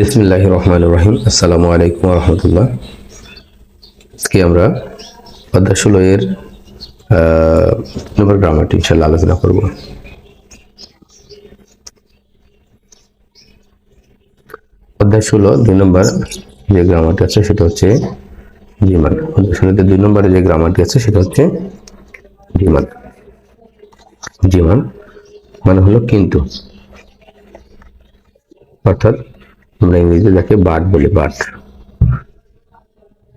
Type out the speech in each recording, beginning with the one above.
বিসমিল্লাহ রহমান রহিম আসসালামু আলাইকুম রহমতুল্লাহ আজকে আমরা অধ্যায় ষোলো এর নম্বর গ্রামারটি ইনশাল্লাহ আলোচনা করব। ষোলো দুই নম্বর যে গ্রামারটি আছে সেটা হচ্ছে জিমান অধ্যায় ষোলোতে দুই নম্বরে যে গ্রামারটি আছে সেটা হচ্ছে জিমান জিমান মানে হলো কিন্তু। অর্থাৎ আমরা ইংরেজিতে যাকে বাট বলি বাট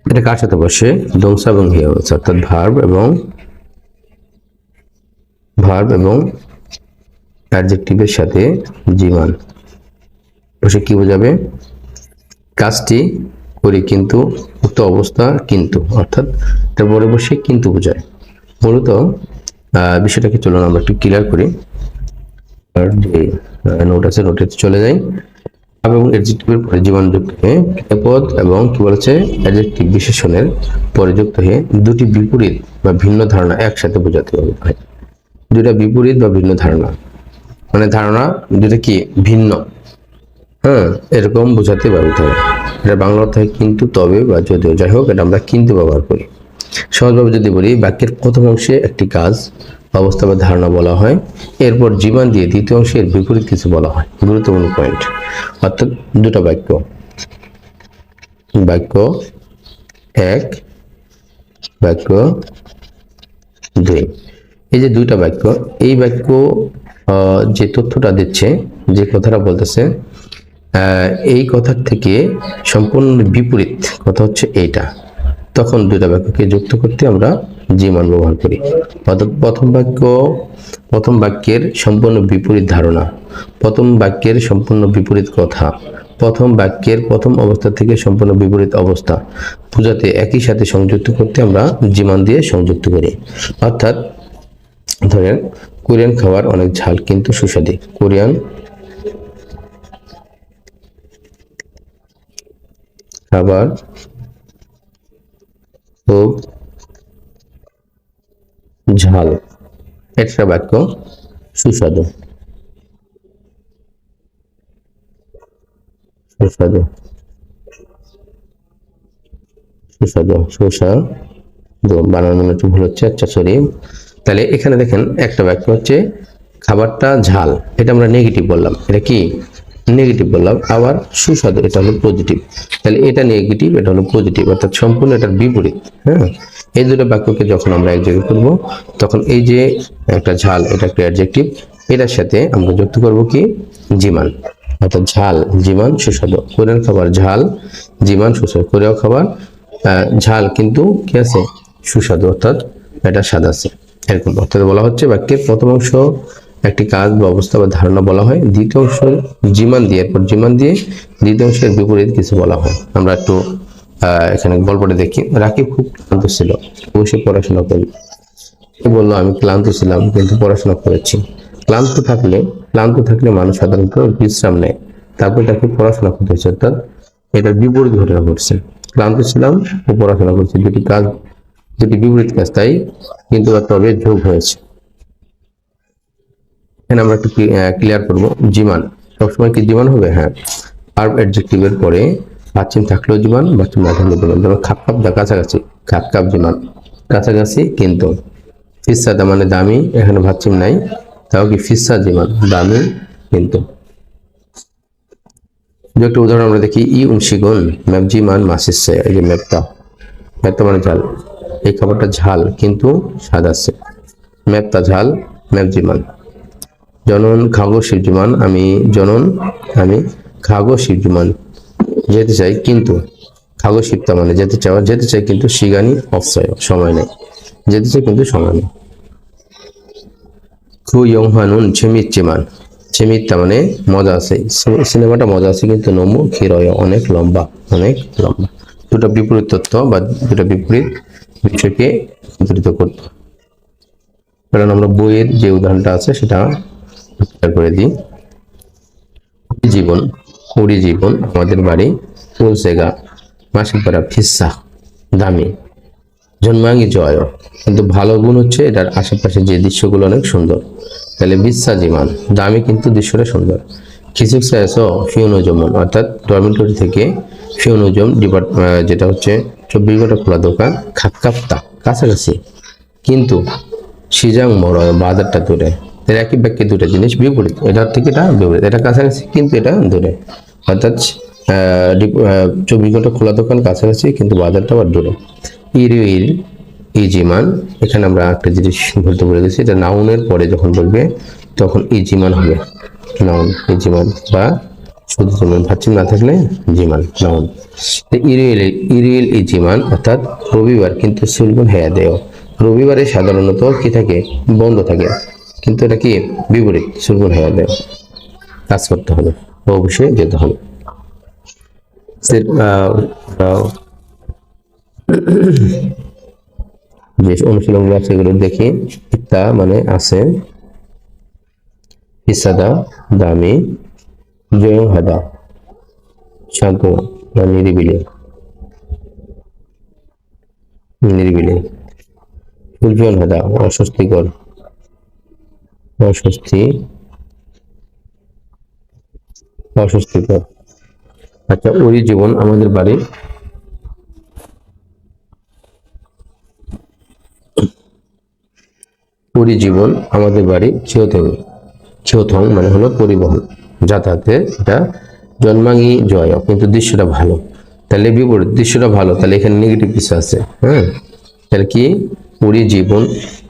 এটা কার সাথে বসে? দংসা এবং হিয়া অর্থাৎ ভার্ব এবং ভার্ব এবং অ্যাডজেক্টিভের সাথে জীবন বসে কি বোঝাবে? কাজটি করি কিন্তু, উক্ত অবস্থা কিন্তু, অর্থাৎ এটা পরে বসে কিন্তু বোঝায়। মূলত বিষয়টাকে চলুন আমরা একটু ক্লিয়ার করি। নোট আছে নোটে চলে যাই। এবং অ্যাডজেক্টিভের পরে জীবন যুক্ত হয়ে ক্রিয়াপদ এবং কি বলেছে অ্যাডজেক্টিভ বিশেষণের পরে যুক্ত হয়ে দুটি বিপরীত বা ভিন্ন ধারণা একসাথে বোঝাতে হয় দুটা বিপরীত বা ভিন্ন ধারণা। মানে ধারণা দুটা কি ভিন্ন? হ্যাঁ এরকম বোঝাতে ব্যবহৃত হয়। এটা বাংলা অর্থ কিন্তু তবে বা যদিও। যাই হোক, এটা আমরা কিন্তু ব্যবহার করি। সহজভাবে যদি বলি, বাক্যের প্রথম অংশে একটি কাজ অবস্থা বা ধারণা বলা হয়। এরপর জীবন দিয়ে দ্বিতীয় অংশে এর বিপরীত কিছু বলা হয়। গুরুত্বপূর্ণ পয়েন্ট অর্থাৎ দুটো বাক্য। বাক্য এক, বাক্য দুই। এই যে দুইটা বাক্য, এই বাক্য যে তথ্যটা দিচ্ছে, যে কথাটা বলতেছে এই কথার থেকে সম্পূর্ণ বিপরীত কথা হচ্ছে এইটা। তখন দুইটা বাক্যকে যুক্ত করতে আমরা জীবন ব্যবহার করি। প্রথম বাক্য, প্রথম বাক্যের সম্পূর্ণ বিপরীত ধারণা। প্রথম বাক্যের সম্পূর্ণ বিপরীত কথা। প্রথম বাক্যের প্রথম অবস্থা থেকে সম্পূর্ণ বিপরীত অবস্থা। বোঝাতে একই সাথে সংযুক্ত করতে আমরা জীবন দিয়ে সংযুক্ত করি। অর্থাৎ, ধরেন, কোরিয়ান খাবার অনেক ঝাল কিন্তু সুস্বাদু। কোরিয়ান খাবার খুব ঝাল। একটা বাক্য, সুস্বাদু। সুস্বাদু। সুস্বাদু। সুস্বাদু বানানো মনে একটু ভুল হচ্ছে আচ্ছা সরি তাহলে এখানে দেখেন একটা বাক্য হচ্ছে, খাবারটা ঝাল। এটা আমরা নেগেটিভ বললাম। এটা কি? নেগেটিভ বললাম, আবার সুস্বাদু, এটা হলো পজিটিভ তাহলে এটা নেগেটিভ এটা হলো পজিটিভ অর্থাৎ সম্পূর্ণ এটার বিপরীত হ্যাঁ? এই দুটো বাক্যকে যখন আমরা এক জায়গায় করব, তখন এই যে একটা ঝাল, এটা একটা অ্যাডজেক্টিভ এটার সাথে আমরা যুক্ত করব কি? জিমান। অর্থাৎ ঝাল, জিমান, সুস্বাদু। কোরিয়ান খাবার, ঝাল, জিমান, সুস্বাদু। কোরিয়াও খাবার ঝাল কিন্তু কি আছে? সুস্বাদু, অর্থাৎ এটা স্বাদ আছে। এরকম। অর্থাৎ বলা হচ্ছে বাক্যের প্রথম অংশ একটি কাজ বা অবস্থা বা ধারণা বলা হয়। দ্বিতীয় অংশ জিমান দিয়ে, এরপর জিমান দিয়ে দ্বিতীয় অংশের বিপরীত কিছু বলা হয়। আমরা একটু এখানে গল্পটা দেখি। রাকিব খুব ক্লান্ত ছিল বসে পড়াশোনা করি বলল, আমি ক্লান্ত ছিলাম, কিন্তু পড়াশোনা করেছি। ক্লান্ত থাকলে ক্লান্ত থাকলে মানুষ সাধারণত বিশ্রাম নেয়। তারপর তাকে পড়াশোনা করতে হচ্ছে অর্থাৎ এটা বিপরীত ঘটনা ঘটছে। ক্লান্ত ছিলাম, ও পড়াশোনা করছি। দুটি কাজ, দুটি বিপরীত কাজ, তাই কিন্তু তবে যোগ হয়েছে। এখানে আমরা একটু ক্লিয়ার করব। জীবন সবসময় কি জিমান হবে? হ্যাঁ। আর অ্যাডজেক্টিভের পরে বাচ্চিম থাকলেও জীবন বাচ্চিম না থাকলেও জীবন যেমন খাপ খাপ দা কাছাকাছি। খাপ খাপ জীবন কাছাকাছি কিন্তু ফিসা দা মানে দামি, এখানে ভাচ্ছিম নাই। তাও কি ফিসা জীবন দামি কিন্তু। যে একটা উদাহরণ আমরা দেখি, ই উনশিগুন ম্যাপ জিমান, মাসিসে, এই যে ম্যাপটা। ম্যাপটা মানে ঝাল। এই খাবারটা ঝাল, কিন্তু স্বাদ আছে। ম্যাপটা ঝাল, ম্যাপ জিমান। জনন খাগো শিবজুমান আমি জনন, আমি খাগো শিবজুমান যেতে চাই কিন্তু, খাগো শিবতা মানে যেতে চাওয়া, যেতে চাই কিন্তু শিগানি অফসয় সময় নেই। যেতে চাই কিন্তু সময় নেই। খু মানে মজা আছে। সিনেমাটা মজা আছে কিন্তু নমু, ক্ষীরয়, অনেক লম্বা অনেক লম্বা। দুটো বিপরীত তথ্য বা দুটো বিপরীত বিষয়কে একত্রিত করতে। কারণ আমরা বইয়ের যে উদাহরণটা আছে সেটা করে দিই। জীবন, কুড়ি জীবন আমাদের বাড়ি ফুলসেগা মাসিক পাড়া ফিসা, দামি, জন্মাঙ্গি জয়। কিন্তু ভালো গুণ হচ্ছে এটার আশেপাশে যে দৃশ্যগুলো অনেক সুন্দর। তাহলে বিশ্বাস জীবন, দামি কিন্তু দৃশ্যটা সুন্দর। খিসুকসায়াস ফিওনোজমন অর্থাৎ ডরমিটরি থেকে ফিওনোজম ডিপার্ট যেটা হচ্ছে চব্বিশ ঘণ্টা খোলা দোকান খাক্কাপ্তা কাছাকাছি। কিন্তু সিজাং মরয়, বাজারটা দূরে। এর একই বাক্যে দুটো জিনিস বিপরীত। এটার থেকে এটা বিপরীত। এটা কাছাকাছি, কিন্তু এটা দূরে। অর্থাৎ চব্বিশ ঘণ্টা খোলা দোকান কাছাকাছি, কিন্তু বাজারটা আবার দূরে। ইরিউইল ইজিমান, এখানে আমরা একটা জিনিস বলতে বলে গেছি এটা নাউনের পরে যখন বলবে, তখন ইজিমান হবে। নাউন, ইজিমান, বা শুধু ভাচ্ছিম না থাকলে জিমান, নাউন। ইরিয়েল ইরিয়েল ইজিমান, অর্থাৎ রবিবার, কিন্তু সুলগুন হেয়া দেয় রবিবারে সাধারণত কি থাকে? বন্ধ থাকে। কিন্তু এটা কি বিপরীত? সুলগুন হয়ে যাবে। কাজ করতে হবে। অবশ্যই যেতে হবে। যে অনুশীলনগুলো আছে, এগুলো দেখি। তা মানে আছে। ইসাদা, দামি জয় হাদা শান্ত বা নিরিবিলি। নিরিবিলি। উজ্জ্বল হাদা, অস্বস্তিকর। অস্বস্তি অস্বস্তিকর আচ্ছা ওই জীবন আমাদের বাড়ি। পরিজীবন আমাদের বাড়ি চিয়থং চিয়থং মানে হলো পরিবহন যাতায়াতের এটা জন্মাঙ্গি জয়, কিন্তু দৃশ্যটা ভালো। তাহলে বিপরীত, দৃশ্যটা ভালো, তাহলে এখানে নেগেটিভ কিছু আছে হ্যাঁ? তাহলে কি? পরিজীবন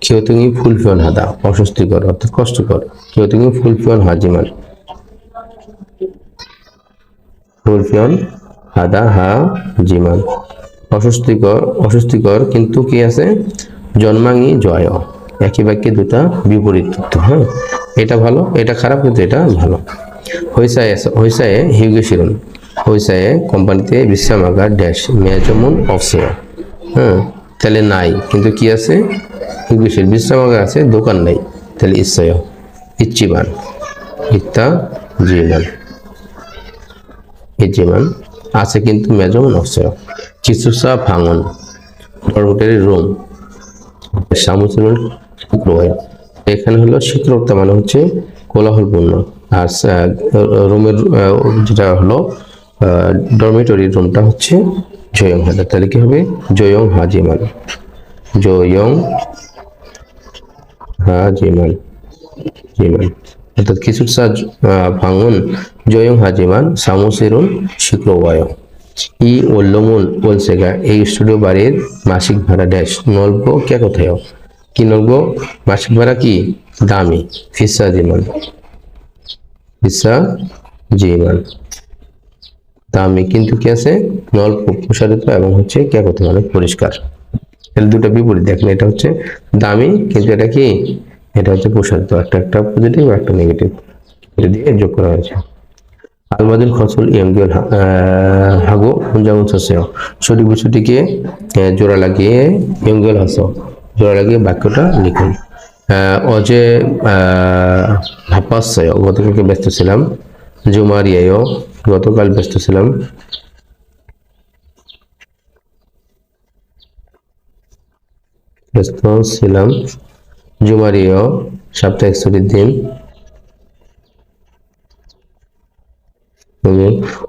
ক্ষয়তঙ্গি ফুলফিয়ন হাদা, অস্বস্তিকর অর্থাৎ কষ্টকর ক্ষয়তঙ্গি ফুলফিয়ন হাজিমান ফুলফিয়ন হাদা হা জিমান অস্বস্তিকর অস্বস্তিকর কিন্তু কি আছে? জন্মাঙ্গি জয়। একই বাক্যে দুটা বিপরীত হ্যাঁ? এটা ভালো, এটা খারাপ কিন্তু এটা ভালো। হইসায় হইসায় হিউগে শিরন। হইসায় কোম্পানিতে বিশ্রামাগার ড্যাশ, মেয়াজমন অফসেয় হ্যাঁ? তাহলে নাই। কিন্তু কি আছে? শির বিশ্রামাগার আছে, দোকান নাই। তাহলে ইচ্ছায় ইচ্ছিবান ইত্তা জিমান ইজিমান আছে কিন্তু মেজমন অবসর চিকিৎসা ভাঙন। পরবর্তী রোম। সামুদ্রিক শুক্রবায় এখানে হলো শীতলতা মানে হচ্ছে কোলাহলপূর্ণ। আর রোমের যেটা হলো ডরমেটরি রুমটা হচ্ছে জয়ং হাজার। তাহলে কি হবে? জয়ং হাজিমান জয়ং হাজিমান জিমান অর্থাৎ কিছুটা ভাঙন, জয়ং হাজিমান সামুসেরুন শুক্রবায়। ই ওল্লমুল ওলসেগা এই স্টুডিও বাড়ির মাসিক ভাড়া ড্যাশ নলব কে কোথায়? কি নলব মাসিক ভাড়া কি? দামি। ফিসা জিমান ফিসা জিমান দামি কিন্তু কি আছে? নল্প প্রসারিত এবং হচ্ছে কে কোথায় মানে পরিষ্কার। এর দুটো বিপরীত। দেখেন, এটা হচ্ছে দামি, কিন্তু এটা কি? এটা হচ্ছে প্রসারিত। একটা একটা পজিটিভ একটা নেগেটিভ এটা দিয়ে যোগ করা হয়েছে। আলমাদুল খসল ইয়ঙ্গিয়ল হাগো হুঞ্জামুন সসেও সঠিক বিষয়টিকে জোড়া লাগিয়ে ইয়ঙ্গিয়ল হাস জোড়া লাগিয়ে বাক্যটা লিখুন। অজে ভাপাসয় গতকালকে ব্যস্ত ছিলাম। জুমারিয়ায় গতকাল ব্যস্ত ছিলাম। ব্যস্ত ছিলাম। জুমারিও সাপ্তাহিক ছুটির দিন।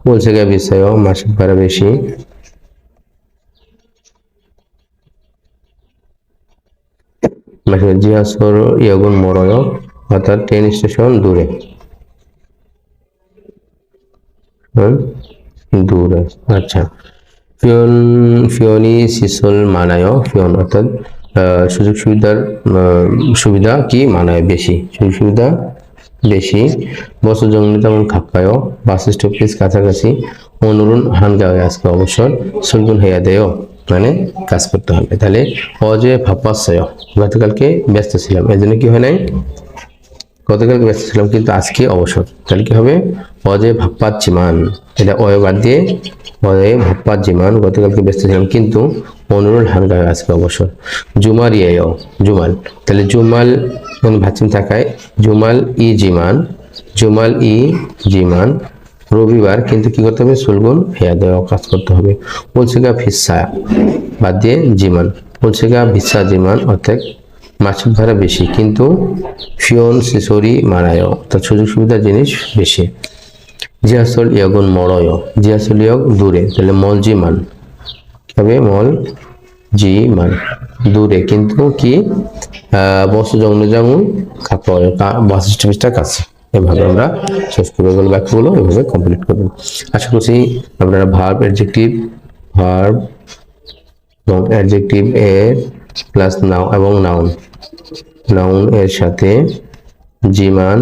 বলছে বিষয় মাসিক ভাড়া বেশি। জিয়াসর ইয়াগুন মরয়, অর্থাৎ ট্রেন স্টেশন দূরে। দূরে আচ্ছা। ফিওন ফিওনি সিসল মানায় ফিওন অর্থাৎ সুযোগ সুবিধার সুবিধা কি মানায় বেশি? সুযোগ সুবিধা বেশি। বছর জঙ্গলি তেমন খাপ্পায় বাস স্টপেজ কাছাকাছি। অনুরুণ হানগাঁও আজকে অবসর। সুলগুন হেয়া দেয় মানে কাজ করতে হবে। তাহলে অজে ভাপাসায় গতকালকে ব্যস্ত ছিলাম। এই জন্য কি হয় নাই? গতকালকে ব্যস্ত ছিলাম, কিন্তু আজকে অবসর। তাহলে কি হবে? অজে ভাপ্পাত জিমান এটা অয় বাদ দিয়ে অয়ে ভাপ্পাত জিমান গতকালকে ব্যস্ত ছিলাম, কিন্তু অনুরোধ হানগা আজকে অবসর। জুমার ইয়ে জুমাল। তাহলে জুমাল ভাচিম থাকায় জুমাল ই জিমান, জুমাল ই জিমান। রবিবার কিন্তু কি করতে হবে? সুলগুন হেয়া দেওয়া কাজ করতে হবে। গা ফিসা বাদ দিয়ে জিমান। গা ভিসা জিমান অর্থাৎ মাসিক ভাড়া বেশি, কিন্তু ফিওন সিসরি মারায় অর্থাৎ সুযোগ সুবিধার জিনিস বেশি। জিয়াসল ইয়াগুন মরয় জিয়াসল ইয়গ দূরে, তাহলে মল জিমান কি হবে মল জি মান দূরে, কিন্তু কি? বস্তু জন্ম যেমন খাপ বাস স্টপেজটা কাছে। এভাবে আমরা শেষ করে গেল বাক্যগুলো এভাবে কমপ্লিট করবেন আশা করছি আপনারা ভার্ব অ্যাডজেক্টিভ ভার্ব এবং অ্যাডজেক্টিভ এর প্লাস নাও এবং নাউন। নাউন এর সাথে জিমান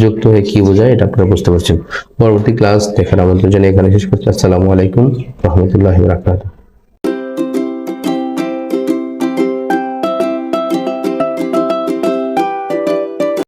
যুক্ত হয়ে কি বোঝায় এটা আপনারা বুঝতে পারছেন। পরবর্তী ক্লাস দেখার আমন্ত্রণ জানিয়ে এখানে শেষ করছি। আসসালামু আলাইকুম রহমতুল্লাহ রাকাতুহ